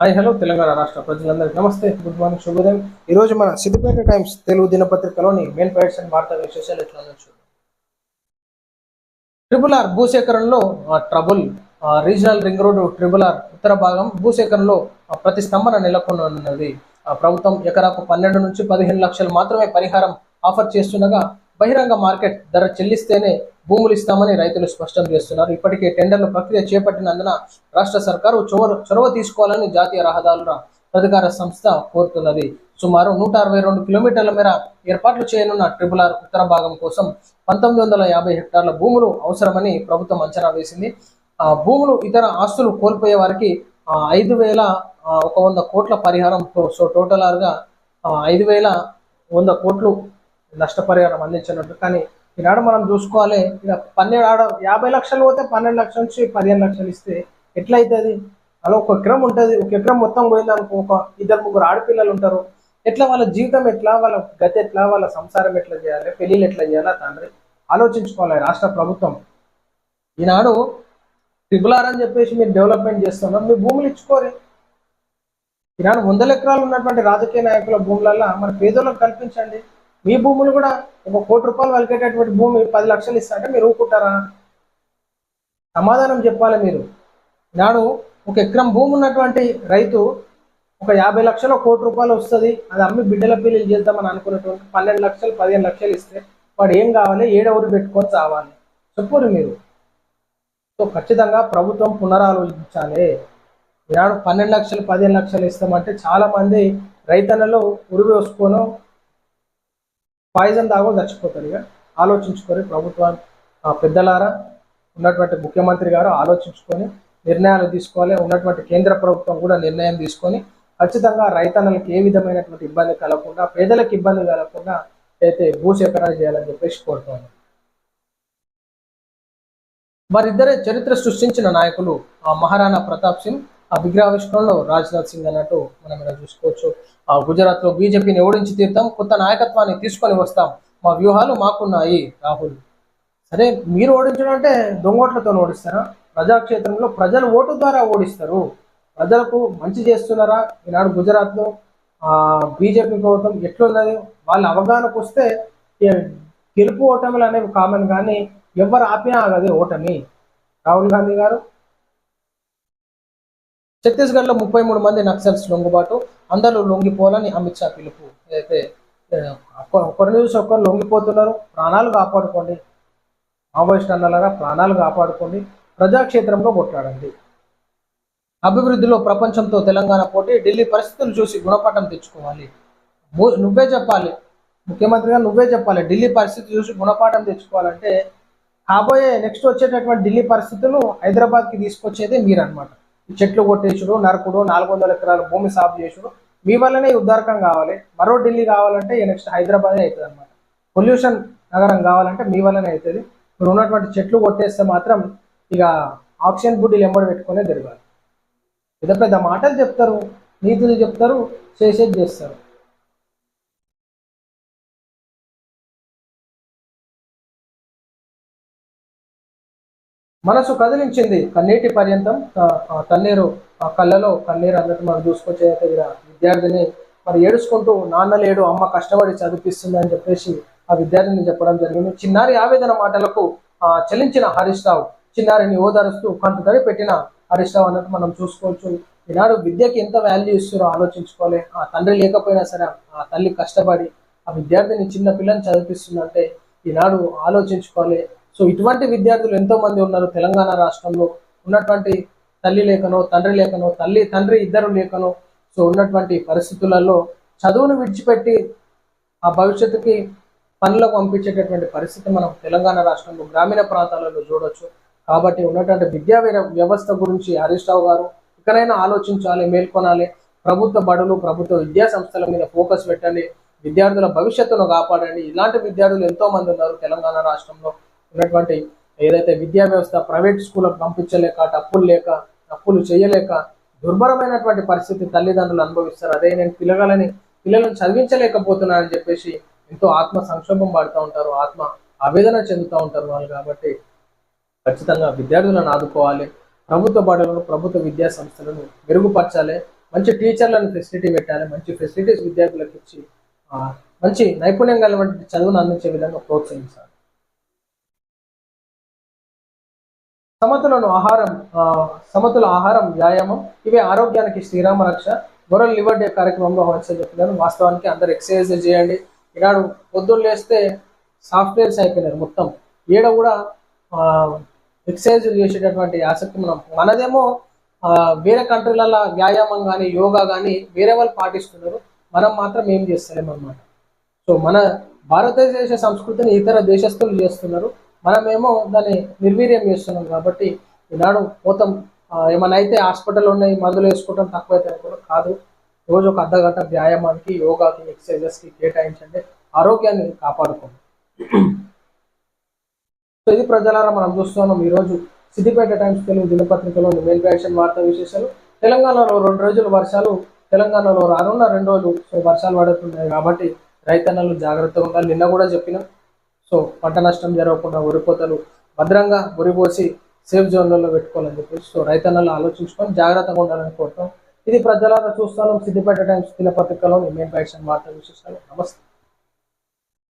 Hi hello Telangana రాష్ట్ర ప్రజలందరికీ నమస్తే. గుడ్ మార్నింగ్ శుభోదయం. ఈ రోజు మన సిద్దిపేట టైమ్స్ తెలుగు దినపత్రికలోని మెయిన్ పైట్స్ అండ్ వార్తా విశేషాలు ఎట్లా ఉన్నాయో triple R భూసేకరణలో trouble regional ring road triple R ఉత్తర భాగం భూసేకరణలో ప్రతిస్తంభన నెలకొన్నది ప్రభుత్వం ఎకరాకు పన్నెండు నుంచి పదిహేను లక్షలు మాత్రమే పరిహారం ఆఫర్ చేస్తుండగా బహిరంగ మార్కెట్ ధర చెల్లిస్తేనే భూములు ఇస్తామని రైతులు స్పష్టం చేస్తున్నారు. ఇప్పటికే టెండర్ల ప్రక్రియ చేపట్టినందున రాష్ట్ర సర్కారు చొరవ చొరవ తీసుకోవాలని జాతీయ రహదారుల అధికార సంస్థ కోరుతున్నది. సుమారు నూట అరవై రెండు కిలోమీటర్ల మేర ఏర్పాట్లు చేయనున్న ట్రిపుల్ ఆర్ ఉత్తర భాగం కోసం పంతొమ్మిది వందల యాభై హెక్టార్ల భూములు అవసరమని ప్రభుత్వం అంచనా వేసింది. ఆ భూములు ఇతర ఆస్తులు కోల్పోయే వారికి ఐదు వేల ఒక వంద కోట్ల పరిహారం సో టోటల్ ఆర్గా ఐదు వేల వంద కోట్లు నష్టపరిహారం అందించినట్టు. కానీ ఈనాడు మనం చూసుకోవాలి ఇక పన్నెండు ఆడ యాభై లక్షలు పోతే పన్నెండు లక్షల నుంచి పదిహేను లక్షలు ఇస్తే ఎట్లయితుంది అవుతుంది అలా ఒక ఎకరం ఉంటుంది ఒక ఎకరం మొత్తం పోయిందనుకో ఒక ఇద్దరు ముగ్గురు ఆడపిల్లలు ఉంటారు. ఎట్లా వాళ్ళ జీవితం ఎట్లా వాళ్ళ గతి ఎట్లా వాళ్ళ సంసారం ఎట్లా చేయాలి పెళ్ళిళ్ళు ఎట్లా చేయాలా తండ్రి ఆలోచించుకోవాలి రాష్ట్ర ప్రభుత్వం. ఈనాడు ట్రిపుల్ ఆర్ అని చెప్పేసి మీరు డెవలప్మెంట్ చేస్తున్నారు మీ భూములు ఇచ్చుకోరు. ఈనాడు వందల ఎకరాలు ఉన్నటువంటి రాజకీయ నాయకుల భూములల్లో మన పేదోళ్ళకు కల్పించండి. మీ భూములు కూడా ఒక కోటి రూపాయలు వలికేటటువంటి భూమి పది లక్షలు ఇస్తారంటే మీరు ఊరుకుంటారా? సమాధానం చెప్పాలి మీరు. నాడు ఒక ఎకరం భూమి ఉన్నటువంటి రైతు ఒక యాభై లక్షల కోటి రూపాయలు వస్తుంది అది అమ్మి బిడ్డల పిల్లలు చేద్దామని అనుకున్నటువంటి పన్నెండు లక్షలు పదిహేను లక్షలు ఇస్తే వాడు ఏం కావాలి? ఏడెవరు పెట్టుకొని చావాలి? చెప్పరు మీరు. సో ఖచ్చితంగా ప్రభుత్వం పునరాలోచించాలి. ఈనాడు పన్నెండు లక్షలు పదిహేను లక్షలు ఇస్తామంటే చాలా మంది రైతన్నలు ఉరివేసుకోను పాయిజన్ దాగో చచ్చిపోతారు ఇక. ఆలోచించుకొని ప్రభుత్వం ఆ, పెద్దలారా ఉన్నటువంటి ముఖ్యమంత్రి గారు ఆలోచించుకొని నిర్ణయాలు తీసుకోవాలి. ఉన్నటువంటి కేంద్ర ప్రభుత్వం కూడా నిర్ణయం తీసుకొని ఖచ్చితంగా రైతన్నలకు ఏ విధమైనటువంటి ఇబ్బంది కలగకుండా పేదలకు ఇబ్బంది కలగకుండా అయితే భూసేకరణ చేయాలని చెప్పేసి కోరుతున్నాను. వారిద్దరే చరిత్ర సృష్టించిన నాయకులు ఆ మహారాణా ప్రతాప్ సింగ్ ఆ విగ్రహావిష్కరణలో రాజ్నాథ్ సింగ్ అన్నట్టు మనం ఇలా చూసుకోవచ్చు. ఆ గుజరాత్లో బీజేపీని ఓడించి తీర్థం కొత్త నాయకత్వాన్ని తీసుకొని వస్తాం. మా వ్యూహాలు మాకున్నాయి రాహుల్. సరే మీరు ఓడించడం అంటే దొంగోట్లతో ఓడిస్తారా? ప్రజాక్షేత్రంలో ప్రజలు ఓటు ద్వారా ఓడిస్తారు. ప్రజలకు మంచి చేస్తున్నారా? ఈనాడు గుజరాత్లో ఆ బీజేపీ ప్రభుత్వం ఎట్లున్నది? వాళ్ళ అవగాహనకు వస్తే గెలుపు ఓటములు అనేవి కామన్ కానీ ఎవరు ఆపినా ఆగదు ఓటమి. రాహుల్ గాంధీ గారు ఛత్తీస్గఢ్లో ముప్పై మూడు మంది నక్సల్స్ లొంగుబాటు అందరూ లొంగిపోవాలని అమిత్ షా పిలుపు. అయితే ఒకరి చూసి ఒకరు లొంగిపోతున్నారు. ప్రాణాలు కాపాడుకోండి. మావోయిస్ట్ అన్నలాగా ప్రాణాలు కాపాడుకోండి. ప్రజాక్షేత్రంలో కొట్లాడండి. అభివృద్ధిలో ప్రపంచంతో తెలంగాణ పోటీ ఢిల్లీ పరిస్థితులు చూసి గుణపాఠం తెచ్చుకోవాలి. నువ్వే చెప్పాలి. ముఖ్యమంత్రిగా నువ్వే చెప్పాలి. ఢిల్లీ పరిస్థితి చూసి గుణపాఠం తెచ్చుకోవాలంటే కాబోయే నెక్స్ట్ వచ్చేటటువంటి ఢిల్లీ పరిస్థితులు హైదరాబాద్కి తీసుకొచ్చేది మీరు అనమాట చెట్లు కొట్టేసుడు నరకుడు నాలుగు వందల ఎకరాల భూమి సాగు చేసుడు. మీ వల్లనే ఉద్దారకం కావాలి. మరో ఢిల్లీ కావాలంటే నెక్స్ట్ హైదరాబాదే అవుతుంది అనమాట పొల్యూషన్ నగరం కావాలంటే మీ వల్లనే అవుతుంది. మీరు ఉన్నటువంటి చెట్లు కొట్టేస్తే మాత్రం ఇక ఆక్సిజన్ బుడ్డీలు ఎంబడి పెట్టుకునే తిరగాలి పెద్ద పెద్ద మాటలు చెప్తారు నీతులు చెప్తారు చేసేది చేస్తారు. మనసు కదిలించింది కన్నీటి పర్యంతం తన్నీరు ఆ కళ్ళలో కన్నీరు అన్నట్టు మనం చూసుకొచ్చే దగ్గర విద్యార్థిని మరి ఏడుచుకుంటూ నాన్న లేడు అమ్మ కష్టపడి చదివిస్తుంది అని చెప్పేసి ఆ విద్యార్థిని చెప్పడం జరిగింది. చిన్నారి ఆవేదన మాటలకు చెల్లించిన చలించిన హరీష్ రావు చిన్నారిని ఓదారుస్తూ కొంత తడి పెట్టిన హరీష్ రావు అన్నట్టు మనం చూసుకోవచ్చు. ఈనాడు విద్యకి ఎంత వాల్యూ ఇస్తారో ఆలోచించుకోవాలి ఆ తండ్రి లేకపోయినా సరే ఆ తల్లి కష్టపడి ఆ విద్యార్థిని చిన్న పిల్లని చదివిస్తుందంటే ఈనాడు ఆలోచించుకోవాలి సో ఇటువంటి విద్యార్థులు ఎంతో మంది ఉన్నారు. తెలంగాణ రాష్ట్రంలో ఉన్నటువంటి తల్లి లేకనో తండ్రి లేకనో తల్లి తండ్రి ఇద్దరు లేకనో సో ఉన్నటువంటి పరిస్థితులలో చదువును విడిచిపెట్టి ఆ భవిష్యత్తుకి పనులకు పంపించేటటువంటి పరిస్థితి మనం తెలంగాణ రాష్ట్రంలో గ్రామీణ ప్రాంతాలలో చూడొచ్చు. కాబట్టి ఉన్నటువంటి విద్యా వ్యవస్థ గురించి హరీష్ రావు గారు ఇకనైనా ఆలోచించాలి మేల్కొనాలి. ప్రభుత్వ బడులు ప్రభుత్వ విద్యా సంస్థల మీద ఫోకస్ పెట్టండి. విద్యార్థుల భవిష్యత్తును కాపాడండి. ఇలాంటి విద్యార్థులు ఎంతో మంది ఉన్నారు తెలంగాణ రాష్ట్రంలో. ఉన్నటువంటి ఏదైతే విద్యా వ్యవస్థ ప్రైవేట్ స్కూళ్ళకు పంపించలేక డప్పులు లేక డప్పులు చేయలేక దుర్భరమైనటువంటి పరిస్థితి తల్లిదండ్రులు అనుభవిస్తారు. అదే నేను పిల్లగాలని పిల్లలను చదివించలేకపోతున్నానని చెప్పేసి ఎంతో ఆత్మ సంక్షోభం పడుతూ ఉంటారు ఆత్మ ఆవేదన చెందుతూ ఉంటారు వాళ్ళు కాబట్టి ఖచ్చితంగా విద్యార్థులను ఆదుకోవాలి. ప్రభుత్వ బడులను ప్రభుత్వ విద్యా సంస్థలను మెరుగుపరచాలి. మంచి టీచర్లను ఫెసిలిటీ పెట్టాలి. మంచి ఫెసిలిటీస్ విద్యార్థులకు ఇచ్చి మంచి నైపుణ్యం కలిగినటువంటి చదువును అందించే విధంగా ప్రోత్సహించాలి. సమతులను ఆహారం సమతుల ఆహారం వ్యాయామం ఇవే ఆరోగ్యానికి శ్రీరామ రక్ష. గొర్రెల లివర్ డే కార్యక్రమంలో హోన్సే చెప్తున్నాను వాస్తవానికి అందరు ఎక్సర్సైజ్ చేయండి. ఈనాడు పొద్దున్న లేస్తే సాఫ్ట్వేర్స్ అయిపోయినారు మొత్తం. ఈడ కూడా ఎక్సర్సైజ్ చేసేటటువంటి ఆసక్తి మనం మనదేమో వేరే కంట్రీలలో వ్యాయామం కానీ యోగా కానీ వేరే వాళ్ళు పాటిస్తున్నారు. మనం మాత్రం ఏం చేస్తలేమన్నమాట. సో మన భారతదేశ సంస్కృతిని ఇతర దేశస్తులు చేస్తున్నారు. మనమేమో దాన్ని నిర్వీర్యం చేస్తున్నాం కాబట్టి ఈనాడు మొత్తం ఏమైనా అయితే హాస్పిటల్ ఉన్నాయి మందులు వేసుకోవడం తక్కువైతే కూడా కాదు రోజు ఒక అర్ధ గంట వ్యాయామానికి యోగాకి ఎక్సర్సైజెస్కి కేటాయించండి. ఆరోగ్యాన్ని కాపాడుకోండి. సో ఇది ప్రజలారా మనం చూస్తున్నాం. ఈరోజు సిద్దిపేట టైమ్స్ తెలుగు దినపత్రికలో మెయిన్ యాక్షన్ వార్తా విశేషాలు. తెలంగాణలో రెండు రోజులు వర్షాలు తెలంగాణలో రానున్న రెండు రోజులు సో వర్షాలు పడుతున్నాయి కాబట్టి రైతన్నలు జాగ్రత్తగా ఉండాలి. నిన్న కూడా చెప్పినాం. సో పంట నష్టం జరగకుండా ఉరిపోతలు భద్రంగా వరి పోసి సేఫ్ జోన్లలో పెట్టుకోవాలని చెప్పేసి సో రైతన్నలు ఆలోచించుకొని జాగ్రత్తగా ఉండాలని కోరుతాం. ఇది ప్రజలారా చూస్తాను సిద్దిపేట టైమ్స్ దినపత్రికలో మేము యాక్షన్ వార్తా విశేషాలు. నమస్తే.